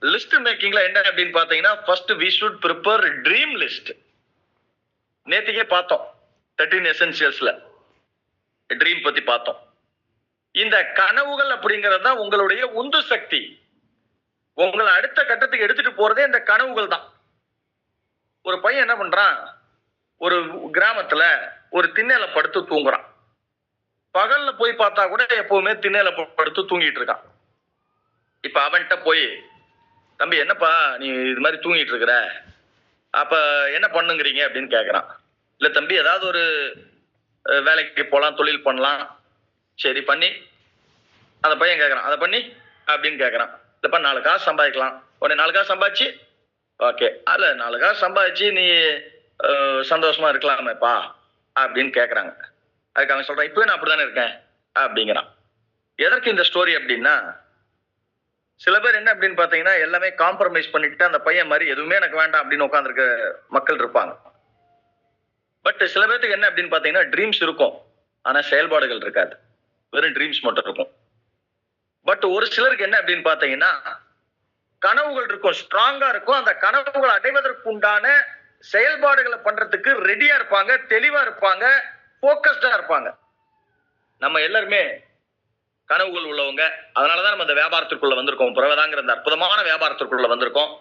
List மேக்கிங்ல என்ன அப்படின்னு பாத்தீங்கன்னா first we should prepare dream list நேத்திக்கே பார்த்தோம் தேர்ட்டீன் எசென்சியல்ஸ்ல ட்ரீம் பத்தி பார்த்தோம். இந்த கனவுகள் அப்படிங்கிறது தான் உங்களுடைய உந்து சக்தி. உங்களை அடுத்த கட்டத்துக்கு எடுத்துட்டு போறதே இந்த கனவுகள் தான். ஒரு பையன் என்ன பண்றான்? ஒரு கிராமத்துல ஒரு திண்ணையில படுத்து தூங்குறான். பகல்ல போய் பார்த்தா கூட எப்பவுமே திண்ணையில படுத்து தூங்கிட்டு இருக்கான். இப்ப அவன்கிட்ட போய் தம்பி என்னப்பா நீ இது மாதிரி தூங்கிட்டு இருக்கிற அப்ப என்ன பண்ணுங்கிறீங்க அப்படின்னு கேட்குறான் இல்ல தம்பி ஏதாவது ஒரு வேலைக்கு போகலாம் தொழில் பண்ணலாம். சரி பண்ணி அந்த பையன் கேட்குறான் அதை பண்ணி அப்படின்னு கேட்குறான் இல்லப்பா நாலு காசு சம்பாதிக்கலாம். உடனே நாலு காசு சம்பாதிச்சு? ஓகே. அல்ல நாலு காசு சம்பாதிச்சு நீ சந்தோஷமா இருக்கலாமேப்பா அப்படின்னு கேட்குறாங்க அதுக்கு அவன் சொல்றான் இப்போ நான் அப்படிதானே இருக்கேன் அப்படிங்கிறான். எதற்கு இந்த ஸ்டோரி அப்படின்னா சில பேர் என்ன அப்படின்னு பாத்தீங்கன்னா எல்லாமே காம்ப்ரமைஸ் பண்ணிட்டு அந்த பையன் மாதிரி எதுவுமே எனக்கு வேண்டாம் அப்படின்னு உட்காந்துருக்க மக்கள் இருப்பாங்க. பட் சில பேர்த்துக்கு என்ன அப்படின்னு பாத்தீங்கன்னா ட்ரீம்ஸ் இருக்கும். ஆனா செயல்பாடுகள் இருக்காது. வெறும் ட்ரீம்ஸ் மட்டும் இருக்கும். பட் ஒரு சிலருக்கு என்ன அப்படின்னு பாத்தீங்கன்னா கனவுகள் இருக்கும். ஸ்ட்ராங்கா இருக்கும். அந்த கனவுகள் அடைவதற்கு உண்டான செயல்பாடுகளை பண்றதுக்கு ரெடியா இருப்பாங்க தெளிவா இருப்பாங்க போக்கஸ்டா இருப்பாங்க. நம்ம எல்லாருமே கனவுகள் உள்ளவங்க. அதனாலதான் நம்ம இந்த வியாபாரத்திற்குள்ள வந்திருக்கோம். புறவதாங்கிற இந்த அற்புதமான வியாபாரத்திற்குள்ள வந்திருக்கோம்.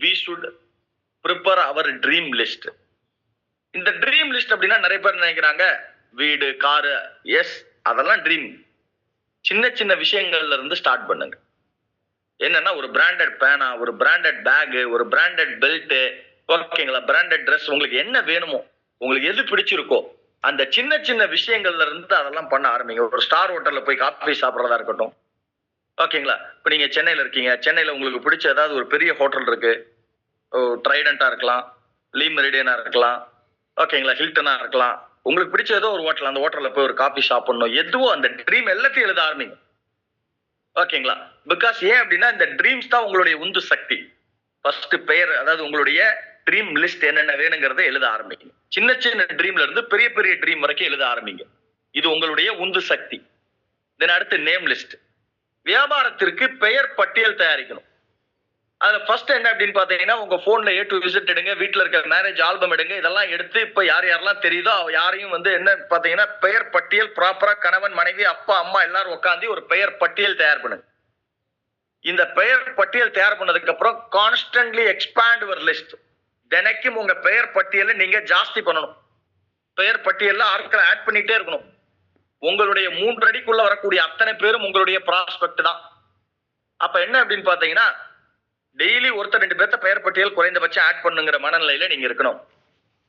We should prepare our dream list இந்த ட்ரீம் லிஸ்ட் அப்படின்னா நிறைய பேர் நினைக்கிறாங்க? வீடு காரு எஸ் அதெல்லாம் ட்ரீம் சின்ன சின்ன விஷயங்கள்ல இருந்து ஸ்டார்ட் பண்ணுங்க. என்னன்னா ஒரு பிராண்டட் பேனா ஒரு பிராண்டட் பேகு ஒரு பிராண்டட் பெல்ட்டு ஓகேங்களா பிராண்டட் ட்ரெஸ் உங்களுக்கு என்ன வேணுமோ உங்களுக்கு எது பிடிச்சிருக்கோ அந்த சின்ன சின்ன விஷயங்கள்ல இருந்து அதெல்லாம் பண்ண ஆரம்பிங்க. ஒரு ஸ்டார் ஹோட்டல்ல போய் காஃபி சாப்பிட்றதா இருக்கட்டும். ஓகேங்களா? இப்போ நீங்கள் சென்னையில் இருக்கீங்க. சென்னையில் உங்களுக்கு பிடிச்ச ஏதாவது ஒரு பெரிய ஹோட்டல் இருக்கு. ட்ரைடண்ட்டாக இருக்கலாம். லீ மெரிடியனாக இருக்கலாம். ஓகேங்களா? ஹில்டனாக இருக்கலாம். உங்களுக்கு பிடிச்ச ஏதோ ஒரு ஹோட்டல் அந்த ஹோட்டலில் போய் ஒரு காஃபி சாப்பிடணும். எதுவோ அந்த ட்ரீம் எல்லாத்தையும் எழுத ஆரம்பிங்க. ஓகேங்களா? பிகாஸ் ஏன் அப்படின்னா இந்த ட்ரீம்ஸ் தான் உங்களுடைய உந்து சக்தி. ஃபர்ஸ்ட் பெயர் அதாவது உங்களுடைய ட்ரீம் லிஸ்ட் என்னென்ன வேணுங்கிறத எழுத ஆரம்பிங்க சின்ன சின்ன ட்ரீம்ல இருந்து பெரிய பெரிய ட்ரீம் வரைக்கும் எழுத ஆரம்பிங்க. இது உங்களுடைய உந்து சக்தி. தென் அடுத்து நேம் லிஸ்ட் வியாபாரத்திற்கு பெயர் பட்டியல் தயாரிக்கணும். அதுல ஃபர்ஸ்ட் என்ன அப்படின்னு பாத்தீங்கன்னா உங்க போன்ல ஏ டு விசிட் எடுங்க வீட்டுல இருக்க மேரேஜ் ஆல்பம் எடுங்க இதெல்லாம் எடுத்து இப்ப யார் யாரெல்லாம் தெரியுதோ யாரையும் வந்து என்ன பாத்தீங்கன்னா பெயர் பட்டியல் ப்ராப்பரா கணவன் மனைவி அப்பா அம்மா எல்லாரும் உட்காந்து ஒரு பெயர் பட்டியல் தயார் பண்ணுங்க. இந்த பெயர் பட்டியல் தயார் பண்ணதுக்கு அப்புறம் கான்ஸ்டன்ட்லி எக்ஸ்பேண்ட் யுவர் லிஸ்ட் தினைக்கும் உங்க பெயர் பட்டியலை நீங்க ஜாஸ்தி பண்ணணும். பெயர் பட்டியல்ல ஆட்களை ஆட் பண்ணிட்டே இருக்கணும். உங்களுடைய மூன்று அடிக்குள்ள வரக்கூடிய அத்தனை பேரும் உங்களுடைய ப்ராஸ்பெக்ட் தான். அப்ப என்ன அப்படின்னு பாத்தீங்கன்னா டெய்லி ஒருத்தர் ரெண்டு பேர்த்த பெயர் பட்டியல் குறைந்தபட்சம் ஆட் பண்ணுங்கிற மனநிலையில நீங்க இருக்கணும்.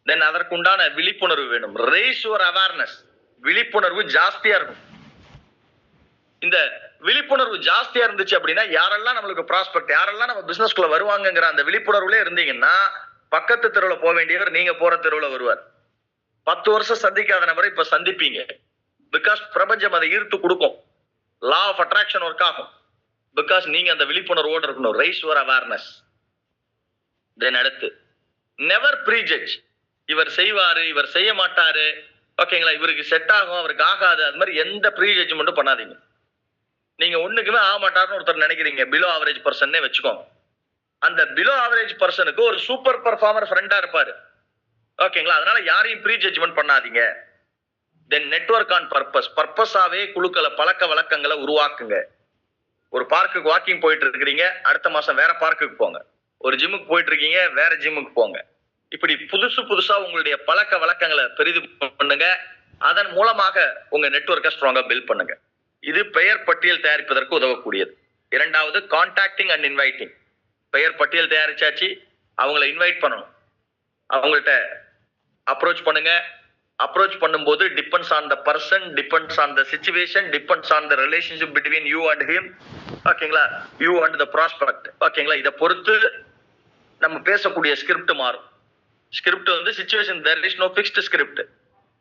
தென் அதற்குண்டான விழிப்புணர்வு வேணும். ரேஸ் யுவர் அவேர்னஸ் விழிப்புணர்வு ஜாஸ்தியா இருக்கும் இந்த விழிப்புணர்வு ஜாஸ்தியா இருந்துச்சு அப்படின்னா யாரெல்லாம் நம்மளுக்கு ப்ராஸ்பெக்ட் யாரெல்லாம் நம்ம பிசினஸ்குள்ள வருவாங்கங்கிற அந்த விழிப்புணர்வுல இருந்தீங்கன்னா பக்கத்து தெருவில் போக வேண்டியவர் நீங்க போற தெருவில் வருவார். பத்து வருஷம் சந்திக்காத நபரை இப்ப சந்திப்பீங்க. பிகாஸ் பிரபஞ்சம் அதை ஈர்த்து கொடுக்கும். லா ஆஃப் அட்ராக்ஷன் ஒர்க் ஆகும். பிகாஸ் நீங்க அந்த விழிப்புணர்வோடு இருக்கணும். ரைஸ் யுவர் அவேர்னஸ் தென் அடுத்து நெவர் ப்ரீஜட்ஜ் இவர் செய்வாரு இவர் செய்ய மாட்டாரு. ஓகேங்களா இவருக்கு செட் ஆகும் அவருக்கு ஆகாது. அது மாதிரி எந்த ப்ரீ ஜட்ஜ்மெண்ட்டும் பண்ணாதீங்க. நீங்க ஒண்ணுக்குமே ஆக மாட்டாருன்னு ஒருத்தர் நினைக்கிறீங்க. பிலோ ஆவரேஜ் பர்சன்னே வச்சுக்கோங்க. அந்த பிலோ ஆவரேஜ் பர்சனுக்கு ஒரு சூப்பர் பர்ஃபார்மர் ஃப்ரெண்டா இருப்பாரு. ஓகேங்களா அதனால யாரையும் ப்ரீ ஜட்ஜ்மெண்ட் பண்ணாதீங்க தென் நெட்வொர்க் ஆன் பர்பஸ் பர்பஸாவே குழுக்களை பழக்க வழக்கங்களை உருவாக்குங்க. ஒரு பார்க்குக்கு வாக்கிங் போயிட்டு இருக்கிறீங்க அடுத்த மாசம் வேற பார்க்குக்கு போங்க. ஒரு ஜிம்முக்கு போயிட்டு இருக்கீங்க வேற ஜிம்முக்கு போங்க. இப்படி புதுசு புதுசா உங்களுடைய பழக்க வழக்கங்களை பெரிது பண்ணுங்க. அதன் மூலமாக உங்க நெட்வொர்க்கை ஸ்ட்ராங்கா பில்ட் பண்ணுங்க. இது பெயர் பட்டியல் தயாரிப்பதற்கு உதவக்கூடியது. இரண்டாவது கான்டாக்டிங் அண்ட் இன்வைட்டிங் பெயர் பட்டியல் தயாரிச்சாச்சு. அவங்கள இன்வைட் பண்ணணும். அவங்கள்ட்ட அப்ரோச் பண்ணுங்க. அப்ரோச் பண்ணும்போது depends on the person depends on the situation depends on the relationship between you and him ஓகேங்களா யூ அண்ட் த ப்ராஸ்பெக்ட் ஓகேங்களா இதை பொறுத்து நம்ம பேசக்கூடிய ஸ்கிரிப்ட் மாறும். ஸ்கிரிப்ட் வந்து situation there is no fixed script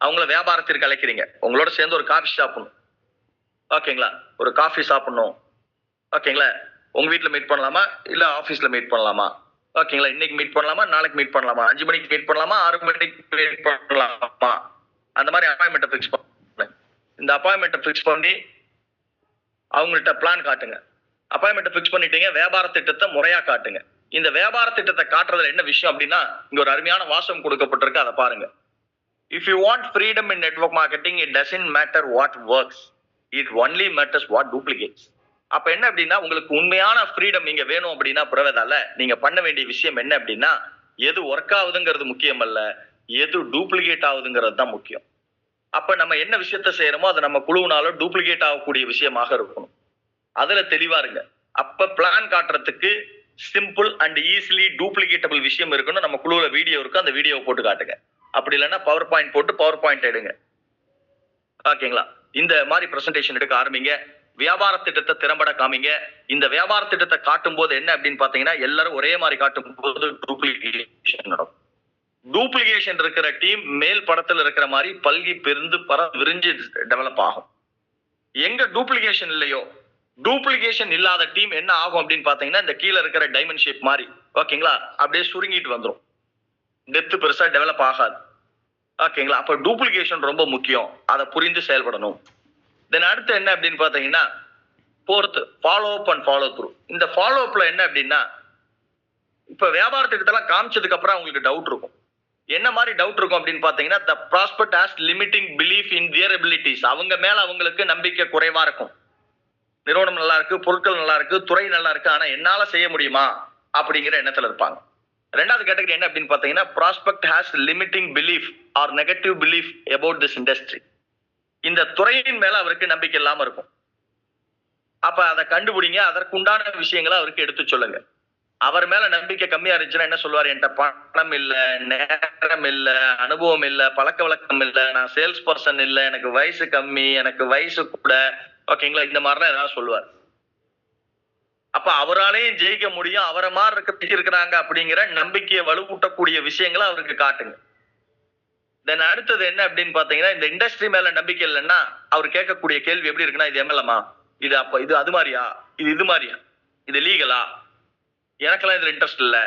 அவங்கள வியாபாரத்திற்கு அழைக்கிறீங்க. உங்களோட சேர்ந்து ஒரு காஃபி சாப்பிடணும் ஓகேங்களா ஒரு காஃபி சாப்பிடணும். ஓகேங்களா உங்க வீட்டில் மீட் பண்ணலாமா? இல்ல ஆஃபீஸில் மீட் பண்ணலாமா? ஓகேங்களா இன்னைக்கு மீட் பண்ணலாமா? நாளைக்கு மீட் பண்ணலாமா? அஞ்சு மணிக்கு மீட் பண்ணலாமா? ஆறு மணிக்கு மீட் பண்ணலாமா? அந்த மாதிரி அப்பாயின்மெண்ட்டை ஃபிக்ஸ் பண்ணுங்க இந்த அப்பாயின்மெண்ட்டை ஃபிக்ஸ் பண்ணி அவங்கள்ட்ட பிளான் காட்டுங்க. அப்பாயின்மெண்ட் ஃபிக்ஸ் பண்ணிட்டீங்க வியாபார திட்டத்தை முறையா காட்டுங்க. இந்த வியாபார திட்டத்தை காட்டுறதுல என்ன விஷயம் அப்படின்னா இங்க ஒரு அருமையான வாசகம் கொடுக்கப்பட்டிருக்கு அதை பாருங்க. If you want freedom in network marketing it doesn't matter what works it only matters what duplicates அப்ப என்ன அப்படின்னா உங்களுக்கு உண்மையான ஃப்ரீடம் நீங்க வேணும் அப்படின்னா புறவேதால நீங்க பண்ண வேண்டிய விஷயம் என்ன அப்படின்னா எது ஒர்க் ஆகுதுங்கிறது முக்கியம் அல்ல எது டூப்ளிகேட் ஆகுதுங்கிறது தான் முக்கியம். அப்ப நம்ம என்ன விஷயத்த செய்யறோமோ அது நம்ம குழுவினாலும் டூப்ளிகேட் ஆகக்கூடிய விஷயமாக இருக்கணும். அதுல தெளிவா இருங்க. அப்ப பிளான் காட்டுறதுக்கு சிம்பிள் அண்ட் ஈஸிலி டூப்ளிகேட்டபிள் விஷயம் இருக்குன்னு நம்ம குழுவுல வீடியோ இருக்கும் அந்த வீடியோவை போட்டு காட்டுங்க. அப்படி இல்லைன்னா பவர் பாயிண்ட் போட்டு பவர் பாயிண்ட் எடுங்க. ஓகேங்களா இந்த மாதிரி ப்ரெசன்டேஷன் எடுக்க ஆரம்பிங்க. வியாபார திட்டத்தை திறம்பட காமிங்க. இந்த வியாபார திட்டத்தை காட்டும் போது என்ன அப்படின்னு பாத்தீங்கன்னா எல்லாரும் ஒரே மாதிரி காட்டும் போது டூப்ளிகேஷன் நடக்கும். டூப்ளிகேஷன் இருக்கிற டீம் மேல் படத்துல இருக்கிற மாதிரி பல்கி பெருந்து பர விரிஞ்சு டெவலப் ஆகும். எங்க டூப்ளிகேஷன் இல்லையோ டூப்ளிகேஷன் இல்லாத டீம் என்ன ஆகும் அப்படின்னு பாத்தீங்கன்னா இந்த கீழே இருக்கிற டைமண்ட் ஷேப் மாதிரி ஓகேங்களா அப்படியே சுருங்கிட்டு வந்துடும் டெப்த் பெருசா டெவலப் ஆகாது. ஓகேங்களா அப்ப டூப்ளிகேஷன் ரொம்ப முக்கியம். அதை புரிந்து செயல்படணும். தென் அடுத்து என்ன அப்படின்னு பார்த்தீங்கன்னா fourth follow up and follow through இந்த ஃபாலோ அப்ல என்ன அப்படின்னா இப்போ வியாபாரத்துக்கு திட்டத்தெல்லாம் காமிச்சதுக்கு அப்புறம் உங்களுக்கு டவுட் இருக்கும். என்ன மாதிரி டவுட் இருக்கும் அப்படின்னு பார்த்தீங்கன்னா the prospect has limiting belief in their abilities அவங்க மேல அவங்களுக்கு நம்பிக்கை குறைவா இருக்கும். நிறுவனம் நல்லா இருக்கு பொருட்கள் நல்லா இருக்கு துறை நல்லா இருக்கு ஆனா என்னால செய்ய முடியுமா அப்படிங்கிற எண்ணத்துல இருப்பாங்க. ரெண்டாவது கேட்டகரி என்ன அப்படின்னு பார்த்தீங்கன்னா prospect has limiting belief or negative belief about this industry இந்த துறையின் மேல அவருக்கு நம்பிக்கை இல்லாம இருக்கும். அப்ப அதை கண்டுபிடிங்க அதற்குண்டான விஷயங்களை அவருக்கு எடுத்து சொல்லுங்க. அவர் மேல நம்பிக்கை கம்மியா இருந்துச்சுன்னா என்ன சொல்லுவார்? என்கிட்ட பணம் இல்ல நேரம் இல்ல அனுபவம் இல்ல பழக்க வழக்கம் இல்ல நான் சேல்ஸ் பர்சன் இல்ல எனக்கு வயசு கம்மி எனக்கு வயசு கூட. ஓகேங்களா? இந்த மாதிரிலாம் ஏதாவது சொல்லுவார். அப்ப அவராலையும் ஜெயிக்க முடியும் அவரை மாதிரி இருக்க இருக்கிறாங்க அப்படிங்கிற நம்பிக்கையை வலுவூட்டக்கூடிய விஷயங்களை அவருக்கு காட்டுங்க. தென் அடுத்தது என்ன அப்படின்னு பாத்தீங்கன்னா இந்த இண்டஸ்ட்ரி மேல நம்பிக்கை இல்லைன்னா அவர் கேட்கக்கூடிய கேள்வி எப்படி இருக்குன்னா இது எம்எல்ஏமா இது அப்ப இது அது மாதிரியா? இது இது மாதிரியா? இது லீகலா எனக்கெல்லாம் இதுல இன்ட்ரெஸ்ட் இல்ல.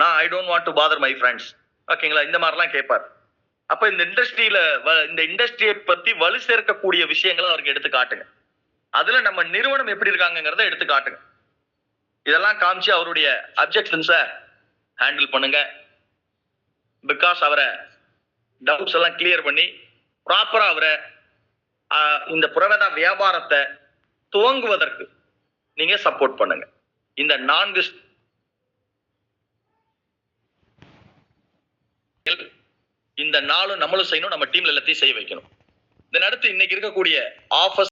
நான் I don't want to bother my friends ஓகேங்களா இந்த மாதிரிலாம் கேட்பார். அப்ப இந்த இண்டஸ்ட்ரியில இந்த இண்டஸ்ட்ரியை பத்தி வலு சேர்க்கக்கூடிய விஷயங்களை அவருக்கு எடுத்து காட்டுங்க. அதுல நம்ம நிறுவனம் எப்படி இருக்காங்கங்கிறத எடுத்து காட்டுங்க. இதெல்லாம் காமிச்சு அவருடைய அப்ஜெக்ஷன்ஸை ஹேண்டில் பண்ணுங்க. பிகாஸ் அவரை டவுட்ஸ் எல்லாம் கிளியர் பண்ணி ப்ராப்பராக அவரை இந்த புரவேதா வியாபாரத்தை துவங்குவதற்கு நீங்க சப்போர்ட் பண்ணுங்க. இந்த நான்கு இந்த நாளும் நம்மளும் செய்யணும் நம்ம டீம்ல எல்லாத்தையும் செய்ய வைக்கணும். இதன் அடுத்து இன்னைக்கு இருக்கக்கூடிய ஆஃபர்ஸ்